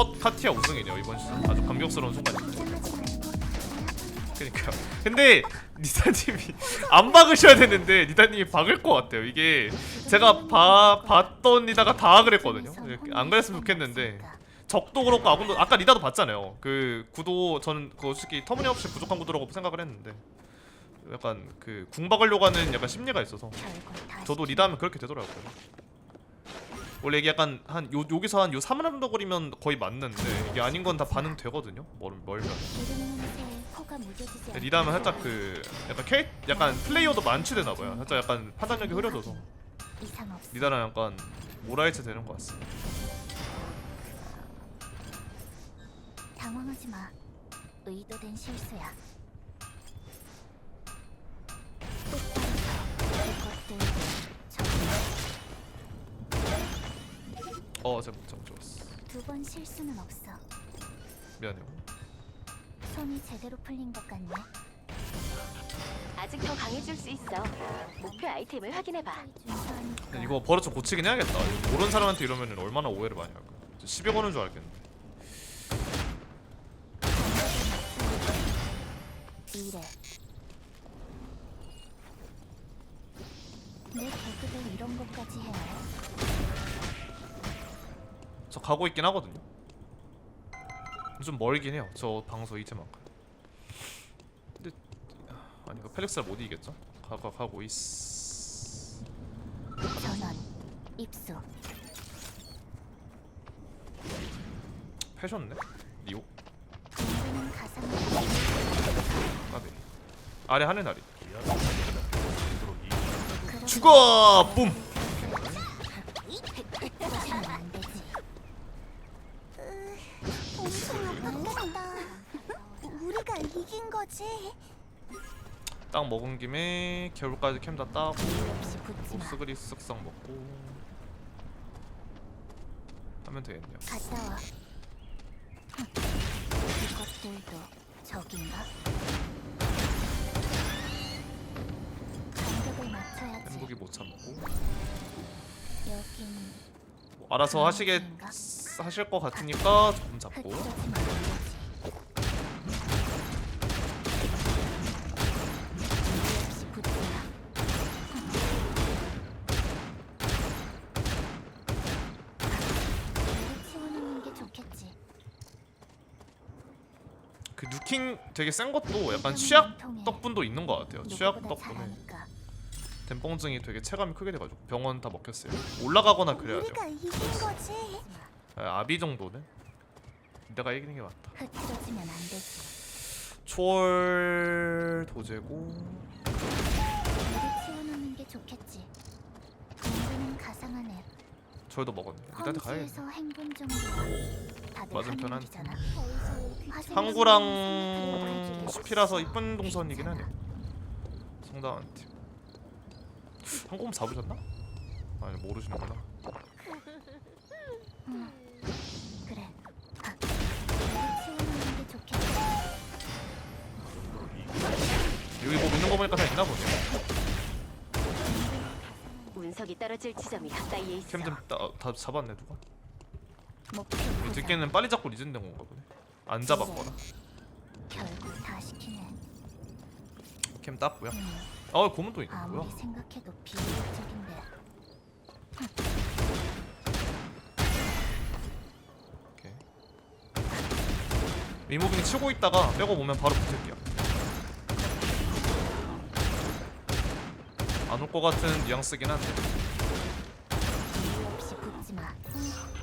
첫 카티아 우승이네요 이번 시즌. 아주 감격스러운 순간입니다 그러니까요 근데 니다님이 안 박으셔야 되는데 니다님이 박을 것 같아요. 이게 제가 봐, 봤던 니다가 다 그랬거든요. 안 그랬으면 좋겠는데. 적도 그렇고 아군도 아까 리다도 봤잖아요. 그 구도 저는 그 솔직히 터무니없이 부족한 구도라고 생각을 했는데. 약간 그 궁박으려고 하는 약간 심리가 있어서. 저도 리다 하면 그렇게 되더라고요. 원래 이게 약간 한 요, 여기서 한 요 3라운드 정도 거리면 거의 맞는데 이게 아닌 건 다 반응 되거든요. 멀, 멀면. 리다 하면 살짝 그 약간 케이 약간 플레이어도 만취되나 봐요. 살짝 약간 판단력이 흐려져서. 리다는 약간 모라이트 되는 것 같습니다. 당황하지 마. 의도된 실수야. 그 어, 제가 못 잡았어. 두 번 실수는 없어. 미안해요. 손이 제대로 풀린 것 같네. 아직 더 강해질 수 있어. 목표 아이템을 확인해봐. 준수하니까. 이거 버릇 좀 고치긴 해야겠다. 이거 모르는 사람한테 이러면 얼마나 오해를 많이 할까. 10여 거는 줄 알겠는데. 이래. 내 계급을 이런 것까지 해야 해. 저 가고 있긴 하거든요. 좀 멀긴 해요. 저 방송 이제만큼. 근데 아니 이거 펠릭스를 못 이기겠죠? 가가 가고 있. 전원, 입수. 패셨네. 가상의 까비. 아래 하늘 날이. 죽어! 뿜. 딱 먹은 김에 겨울까지 캠 다 따고 마. 로스그리스 쓱싹 먹고 하면 되겠네요. 갔다 와. 흠. 이것들도 적인가? 간격을 맞춰야지. 행복이 못 참고 여긴 뭐 알아서 하시게 하실 것 같으니까 조금 잡고 안되지. 무리 없이 붙지 마. 우리 치워놓는 게 좋겠지. 그 누킹 되게 센 것도 약간 취약 덕분도 있는 것 같아요. 취약 잘하니까. 댐뽕증이 되게 체감이 크게 돼가지고 병원 다 먹혔어요. 올라가거나 그래야 돼요. 아, 아비 정도는 내가 이기는 게 맞다. 되지. 초월 도제고. 저희도 먹었네. 정도. 다들 맞은편 한 항구랑 숲이라서 이쁜 동선이긴 하네. 팀. 항공 잡으셨나? 아니 모르시는구나. 그래. 여기 뭐 있는 거 보니까 다 있나 보네. 운석이 떨어질 지점이 가까이에 있어. 캠좀다 잡았네 누가? 목표 이 고정. 듣기는 빨리 잡고 리젠된 건가 보네. 안 잡았거나. 결국 다 시키네. 캠 땄고요. 음, 아 고문 또 있는 아무리 거야? 생각해도 비효율적인데. 오케이. 리무빙 치고 있다가 빼고 보면 바로 붙을게요. 안 올 것 같은 뉘앙스긴 한데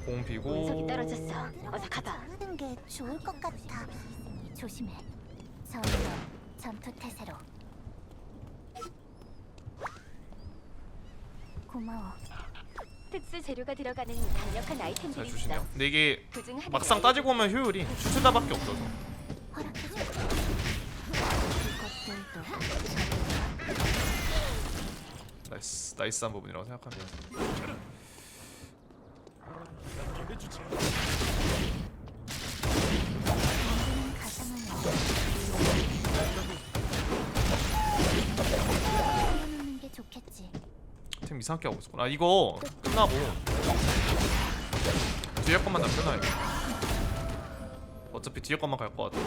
공 비고 운석이 떨어졌어. 어서 가봐. 하는 게 좋을 것 같아. 조심해. 전원 전투 태세로. 고마워. 특수 재료가 들어가는 강력한 잘 아이템들이 주시네요. 있어. 근데 이게 그중 막상 따지고 보면 효율이 추천자밖에 없어서 허락해줘. 이것들도 나이스 나이스한 부분이라고 생각합니다. 공부는 가상한 앱. 게 좋겠 지. 팀 이상하게 하고 있었구나. 아 이거 끝나고 뒤에 것만 남겨놔야겠다. 어차피 뒤에 것만 갈 것 같아.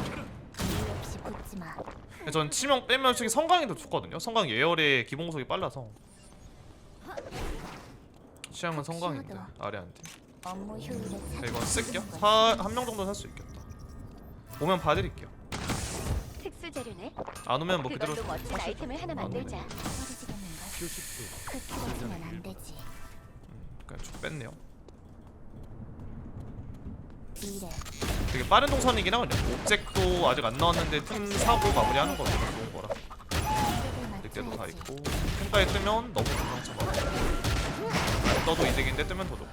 전 치명 빼면 솔직히 성광이 더 좋거든요. 성광 예열의 기본 구속이 빨라서. 취향은 성광인데 한. 업무 효율에 자, 이건 쓸게요. 한 명 정도 는살수 있겠다. 오면 봐드릴게요. 특수 재료네. 안 오면 뭐 그대로 그걸로 멋진 사실 아이템을 하나 안 오면 만들자. 떨어지겠는걸? 흩어지면 안 되지. 그냥 쭉 뺐네요. 되게 빠른 동선이긴 하거든요. 옵젝도 아직 안 나왔는데 팀 사고 마무리하는 거는 좋은 거라. 늑대도 다. 있고 평가에 뜨면 너무 금방 잡아. 안 떠도 이득인데 뜨면 더 좋고.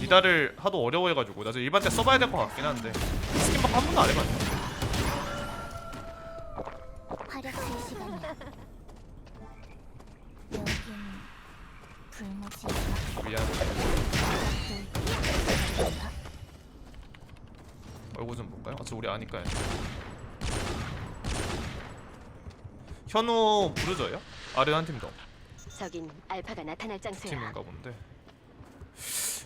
리다를 하도 어려워해가지고 나중에 일반 때 써봐야 될 것 같긴 한데 스킨박 한 번도 안 해봤네. 활약할 시간이야. 미안. 얼굴 좀 볼까요? 어차피 우리 아니까요. 현우 부르저예요? 아래 한 팀 더. 저긴 알파가 나타날 장소야. 팀인가 본데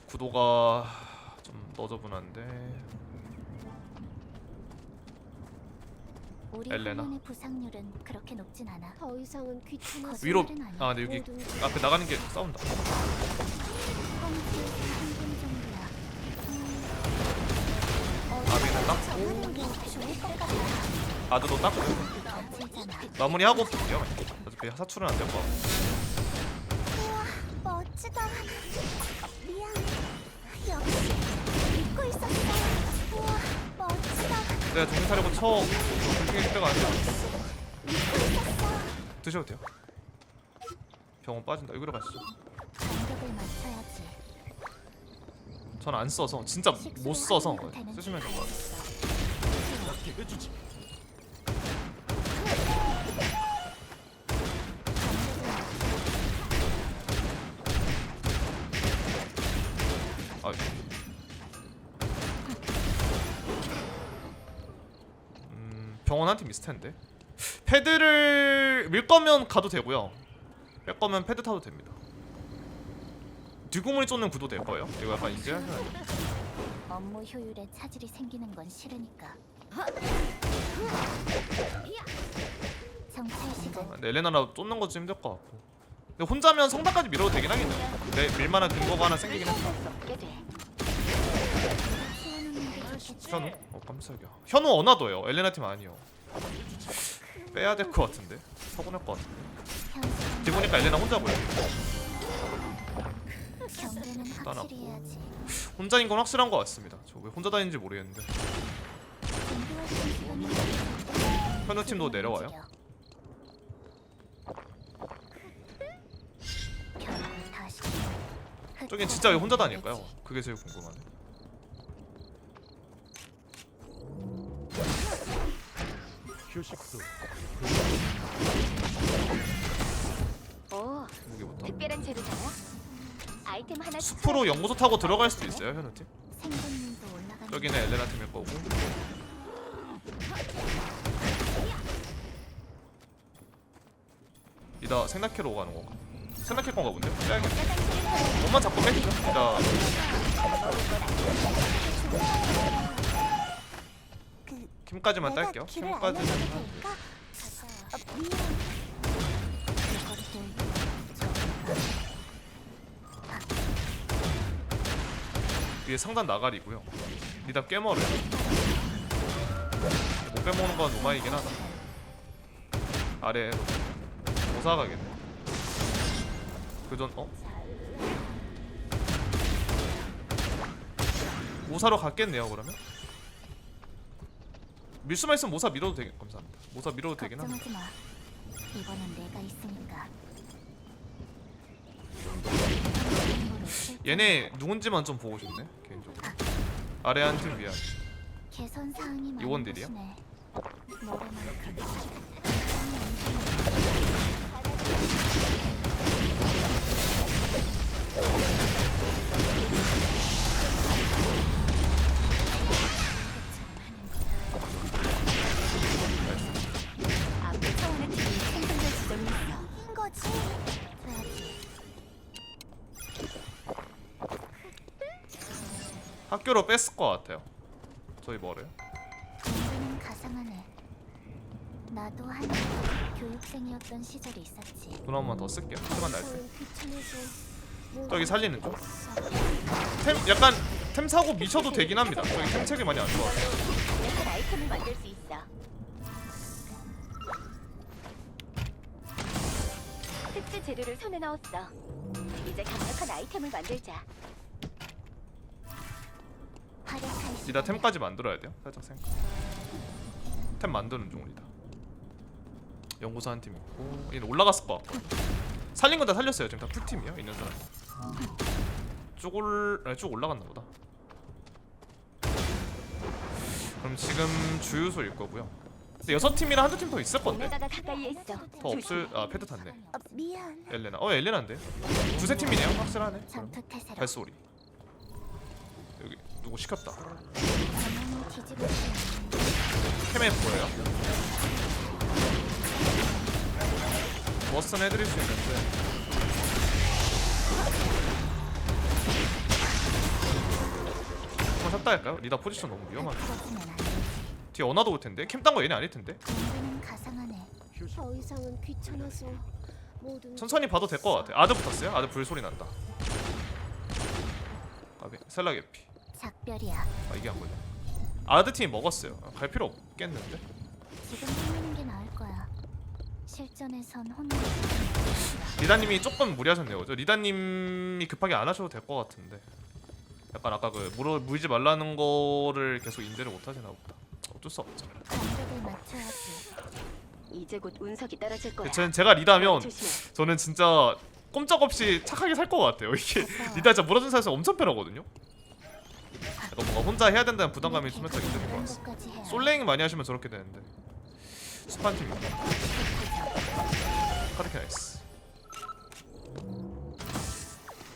구도가 좀 너저분한데 우리 엘레나. 화면의 부상률은 그렇게 높진 않아. 더 이상은 귀찮아. 위로. 아 근데 여기 앞에 나가는 게 싸운다. 음, 아비는 딱 같아. 아드도 딱. 마무리하고 볼게요 어차피 사출은 안 될 거 우와, 멋지다. 미안. 역시 믿고 있었어. 우와, 멋지다. 내가 정신 차리고 쳐 불킹일 때가 아니야 믿고 있었어. 드셔도 돼요 병원 빠진다 여기로 가시죠 간격을 맞춰야지. 전 안 써서 진짜 못 써서 쓰시면 될 것 같아요 아 음, 병원 한 팀 있을 텐데. 패드를 밀 거면 가도 되고요. 뺄 거면 패드 타도 됩니다. 뒷구멍이 쫓는 구도 될 거예요. 이거 약간 돼요 업무 효율에 차질이 생기는 건 싫으니까. 정찰 시간. 근데 엘레나라 쫓는 것도 힘들 것 같고 근데 혼자면 성당까지 밀어도 되긴 하겠네요 내 밀만한 근거가 하나 생기긴 했다. 현우? 어 깜짝이야. 현우 어나도예요. 엘레나 팀 아니요. 빼야 될 것 같은데? 서운할 것 같은데? 현실은 기보니까 엘레나 혼자 보여 해야지. 혼자인 건 확실한 것 같습니다. 저 왜 혼자 다니는지 모르겠는데. 현우 팀도 내려와요 저긴 진짜 왜 혼자 다닐까요? 그게 제일 궁금하네 오, 무기부터 특별한 재료잖아. 아이템 하나 숲으로 연구소 타고 들어갈 수도 있어요 현우 팀 생존율도 올라가는 여기는 엘레나 팀일 거고 이다 생나케로 오가는 건가? 생나케 건가 본데? 빼야겠네. 몸만 잡고 그 킴까지만 내가 딸게요. 이거리들 위에 상단 나가리고요. 리다 꽤 멀어요. 못 빼먹는 건 오마이긴 하다. 아래 오사 가겠네 그전 어? 모사로 갔겠네요 그러면 밀 수만 있으면 모사 밀어도 되겠 감사합니다 모사 밀어도 되긴 한데 걱정하지 마. 이번엔 내가 있으니까. 얘네 누군지만 좀 보고 싶네 개인적으로 아래 한 팀. 개선 사항이 많은 요원들이요? 곳이네. 모래만큼. 앞에 차원의 팀이 생성될 지점이 있어. 인 거지. 돼야지. 학교로 뺐을 것 같아요. 저희 뭐래요? 공부는 가상하네. 나도 한 교육생이었던 시절이 있었지. 돈한번 더 쓸게요. 시간 날 때. 저기 살리는 중. 없어. 템 약간 템 사고 미쳐도 되긴 합니다. 저기 템 책이 많이 안 좋아서. 강력한 아이템을 만들 수 있어. 특제 재료를 손에 넣었어. 이제 강력한 아이템을 만들자. 시간을 템까지 만들어야 돼요. 살짝 생각. 템 만드는 중 리다. 연구소 한 팀 있고 얘는 올라갔을 것 같고. 살린 건 다 살렸어요. 지금 다 풀팀이에요. 있는 사람. 쭉 올 아니, 쭉 올라갔나 보다. 그럼 지금 주유소일 거고요. 여섯 팀이랑 한두 팀 더 있을 건데. 있어. 더 없을 아 패드 탔네. 어, 미안. 엘레나. 어 엘레나인데. 두세 팀이네요. 확실하네. 그럼. 전투 태세로 발소리. 여기 누구 시켰다. 캠에 보여요? 버스는 해드릴 수 있는데 한번 샀다 할까요? 리다 포지션 너무 돼. 뒤에 어나도 올 텐데 캠 딴 거 얘네 아닐 텐데 공부는 가상하네. 더 이상은 귀찮아서 모든 천천히 봐도 될 것 같아 아드 붙었어요? 아드 불소리 난다 아비 셀라 개피 작별이야. 아 이게 안 걸려 아드 팀이 먹었어요 아, 갈 필요 없겠는데 지금 흘리는 게 나을 거야. 실전에선 혼자 리다님이 조금 무리하셨네요 그죠? 리다님이 급하게 안 하셔도 될 것 같은데 약간 아까 그 물어, 물지 말라는 거를 계속 인지를 못 하시나 보다. 어쩔 수 없죠 맞춰야지. 이제 곧 운석이 떨어질 거야. 저는 제가 리다면 조심해. 저는 진짜 꼼짝없이 착하게 살 것 같아요. 이게 리다 진짜 물어준 사에서 엄청 편하거든요? 약간 뭔가 혼자 해야 된다는 부담감이 좀 살짝 있는 것 같습니다. 해야 솔랭 많이 하시면 저렇게 되는데. 스판 팀입니다 카드캐 나이스.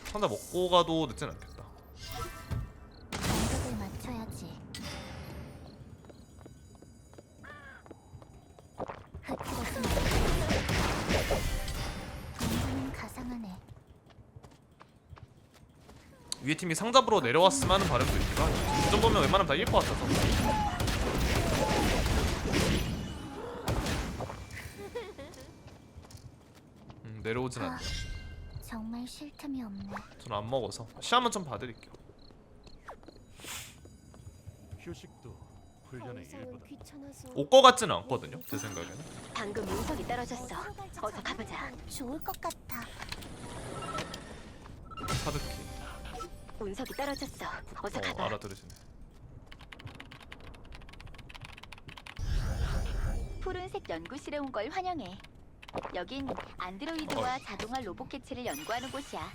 상자 먹고 가도 늦진 않겠다 위에 팀이 상잡으로 내려왔으면 하는 바람도 있지만 이 정도면 웬만하면 다 이길 것 같아서 음, 내려오진 않네요 정말 쉴 틈이 없네. 저는 안 먹어서 시험은 좀 봐드릴게요 휴식도 훈련의 일부다. 귀찮아서 올것 같지는 않거든요 제 생각에는 방금 운석이 떨어졌어. 어서 가보자. 좋을 것 같아. 카드키 운석이 떨어졌어. 어서 어 가봐. 알아들으시네 푸른색 연구실에 온 걸 환영해. 여긴 안드로이드와 자동화 로봇 개체를 연구하는 곳이야.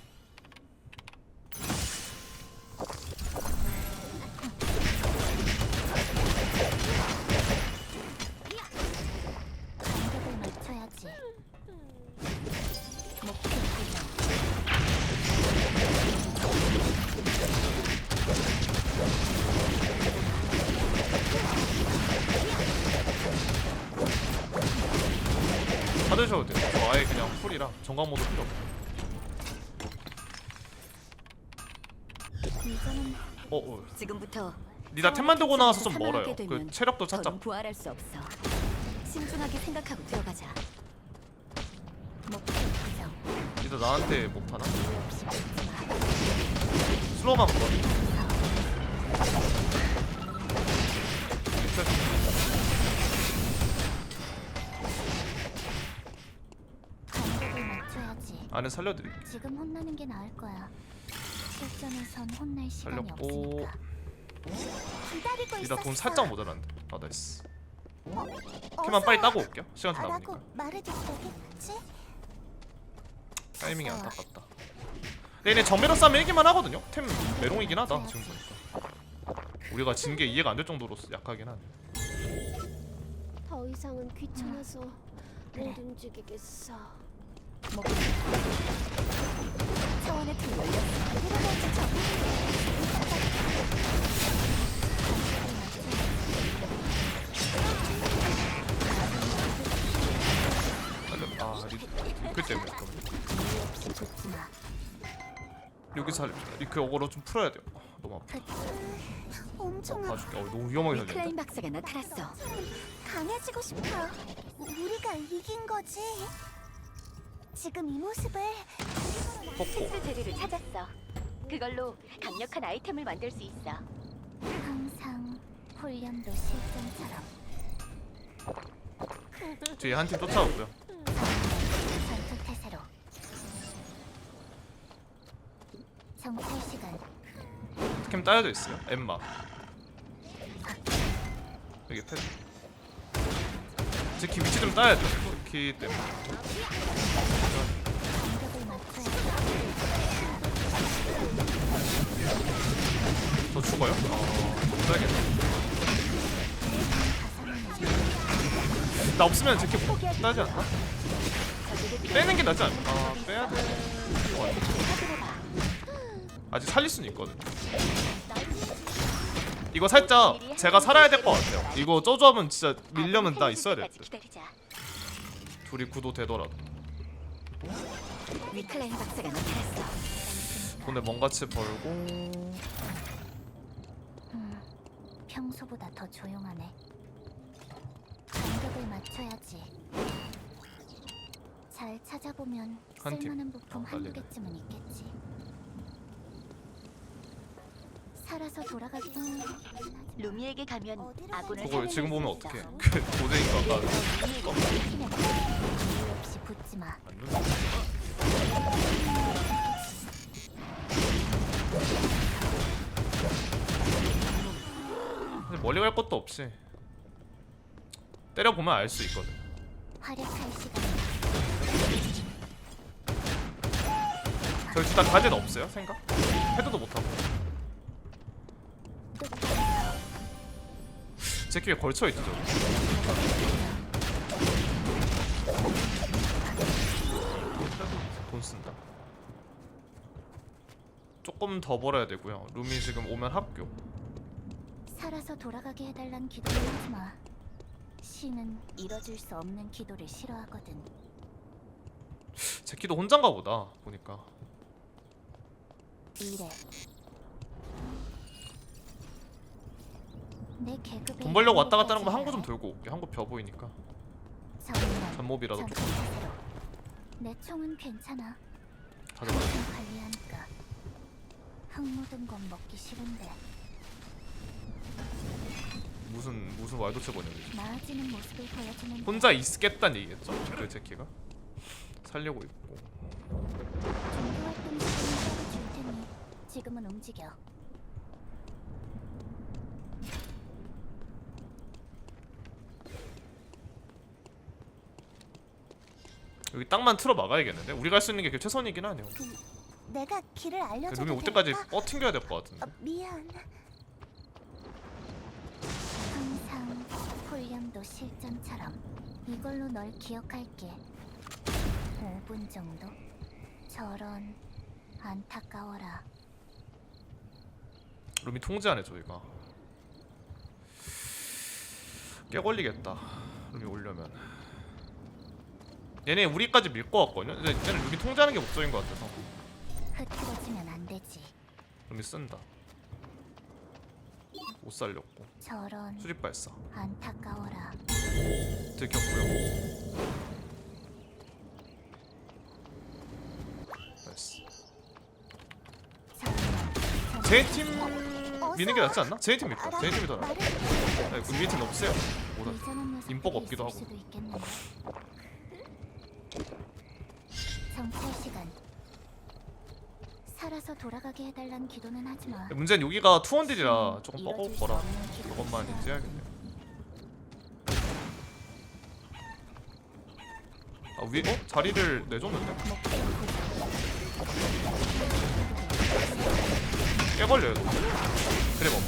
그냥 풀이라 정강 모드 필요 없고 이제는 어, 어. 지금부터 니나 템 만 들고 나와서 좀 멀어요 그 체력도 더는 살짝 부활할 수 없어. 신중하게 생각하고 들어가자. 목표. 니나 나한테 못하나? 슬로우만 걸어 안에 살려드릴게 지금 혼나는 게 나을 거야. 실전에선 혼날 시간이 살렸고. 없으니까. 기다리고 니나 돈 살짝 모자란데 아 나이스 캐만 빨리 따고 올게요 시간 좀 가라고 남으니까 말해도 되겠지? 타이밍이. 안타깝다 근데 얘네 정메로 싸면 이기만 하거든요 템 메롱이긴 하다 지금 보니까 우리가 진 게 이해가 안 될 정도로 약하긴 하네 더 이상은 귀찮아서 그래. 못 움직이겠어. 목표 차원의 틀 열렸어. 일어나지 저. 살렸다 아 리, 그 때문에 없이. 여기 살립시다 리그 어그로 좀 풀어야 돼요 너무 아파. 그, 엄청 아파. 봐줄게. 어, 너무 위험하게 살린다. 클라인 박사가 나타났어. 강해지고 싶어. 우리가 이긴 거지. 지금 이 모습을 폭포. 특수 재료를 찾았어. 그걸로 강력한 아이템을 만들 수 있어. 항상 훈련도 실전처럼 뒤에 한 팀 쫓아오고요. 전투 태세로 정찰 시간 캠 따여져 있어요. 엠마. 여기 패드. 제키 위치 좀 따야 돼. 키 때문에. 저 죽어요? 어, 써야겠다. 나 없으면 제키 못 따지 않나? 빼는 게 낫지 않나? 아, 빼야 돼. 아직 살릴 수는 있거든. 이거 살짝 제가 살아야 될 것 같아요. 이거 저조하면 진짜 밀려면 나 있어야 기다리자. 둘이 구도 되더라도. 위 클라인 박사가 나타났어. 돈을 뭔가치 벌고 음, 평소보다 더 조용하네. 간격을 맞춰야지. 잘 찾아보면 한 팀. 쓸만한 부품 어, 한두 난리네. 개쯤은 있겠지. 살아서 돌아가기. 음, 루미에게 가면 아군을 그걸 지금 보면 어떡해. 그 고생이니까 아까 없이 붙지 마. 안 눌러. 근데 멀리 갈 것도 없이 때려보면 알 수 있거든. 활약할 시간. 저희 둘다 가제는 없어요? 생각? 헤드도 못하고 제 귀에 걸쳐있죠 저거 돈 쓴다 조금 더 벌어야 되고요 룸이 지금 오면 합교 살아서 돌아가게 해달란 기도를 하지 마. 신은 이뤄줄 수 없는 기도를 싫어하거든. 제 키도 혼잔가 보다 보니까 이래. 내 계급에 돈 벌려고 왔다 갔다 하는 거 한거 좀 들고 한거 벼 보이니까. 조금 태세로. 내 총은 괜찮아. 가져가. 관리하니까. 흙 묻은 건 먹기 싫은데. 무슨 무슨 와이도체 번역이지 나아지는 모습을 보여주는 혼자 있겠다는 얘기겠죠? 그 제키가? 살려고 있고. 지금은 움직여. 여기 땅만 틀어 막아야겠는데 우리가 할 수 있는 게 그게 최선이긴 하네요 내가 길을 알려줘도 룸이 올 때까지? 버팅겨야 될 것 같은데 어, 미안. 항상 훈련도 실전처럼 이걸로 널 기억할게. 5분 정도? 저런 안타까워라. 룸이 통제하네 저희가 꽤 걸리겠다 룸이 오려면 얘네 우리까지 밀 것 같거든요 근데 얘는 룸이 통제하는 게 목적인 것 같아서. 흐트러지면 안 되지. 룸이 쓴다. 못 살렸고. 저런 수직 발사. 안타까워라. 들켰고요. 나이스. 제팀 미는 게 낫지 않나? 제팀 밀까? 제팀이 더 나아 그 위에 팀 세요. 뭐다. 인복 없기도 하고. 살아서 돌아가게 해달란 기도는 하지 마. 문제는 여기가 투원딜이라 조금 이뤄줄 뻐거울 수 거라 그것만 싫어하거든. 인지해야겠네요 아 위, 어? 자리를 내줬는데? 꽤 걸려요. 그래 뭐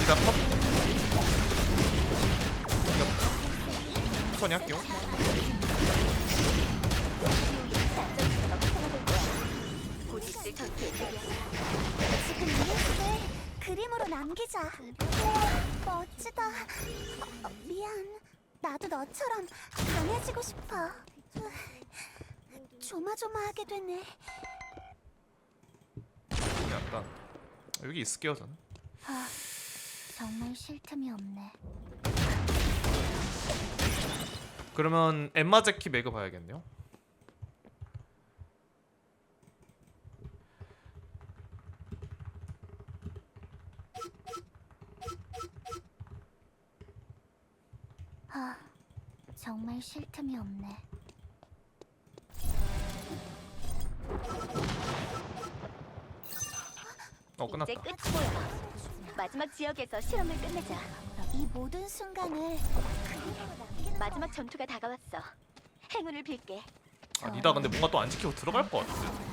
일단 컵 천천히 할게요 지금 이 모습을 그림으로 남기자. 멋지다. 어, 어, 미안. 나도 너처럼 강해지고 싶어. 으, 조마조마하게 되네. 약간 여기 있을게요 저는 하, 정말 쉴 틈이 없네. 그러면 엠마 제키 매그 봐야겠네요 하, 정말 쉴 틈이 없네. 어 끝났다 이제 끝이 보여. 마지막 지역에서 실험을 끝내자. 이 모든 순간을 마지막 전투가 다가왔어. 행운을 빌게. 아 니다 근데 뭔가 또 안 지키고 들어갈 것 같은데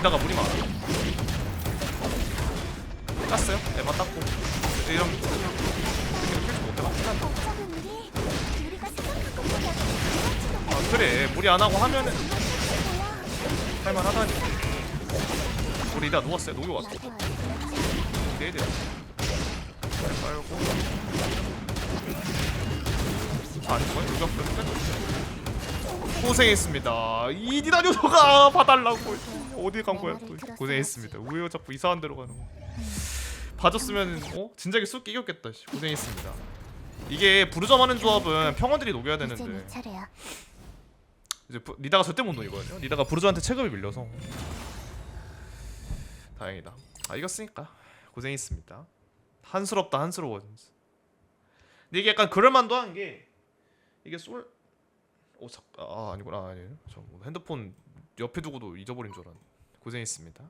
리다가 무리 많아. 땄어요? 엠마 땄고. 이런 이런 필수 못해 맞긴 한데 어차피 우리 우리가 생각한 것보다 그렇지도 아 그래. 무리 안 하고 하면은. 할만하다니. 우리 리다 누웠어요. 녹이 왔어. 돼요 잘 빨고. 안 죽어요? 여기 앞에 고생했습니다. 이 니다 녀석아 봐달라고 어디 간 거야 또. 고생했습니다. 왜 자꾸 이상한 데로 가는 거야 봐줬으면 어? 진작에 쑥 끼겼겠다 씨. 고생했습니다. 이게 부르점 하는 조합은 평원들이 녹여야 되는데. 이제 부, 리다가 절대 못 녹이거든요. 리다가 부르저한테 체급이 밀려서. 다행이다. 아 이겼으니까. 고생했습니다. 한스럽다 한스러워 근데 이게 약간 그럴만도 한 게 이게 쏠 오, 잠... 아 아니구나. 아니에요? 저뭐 핸드폰 옆에 두고도 잊어버린 줄 알았네 고생했습니다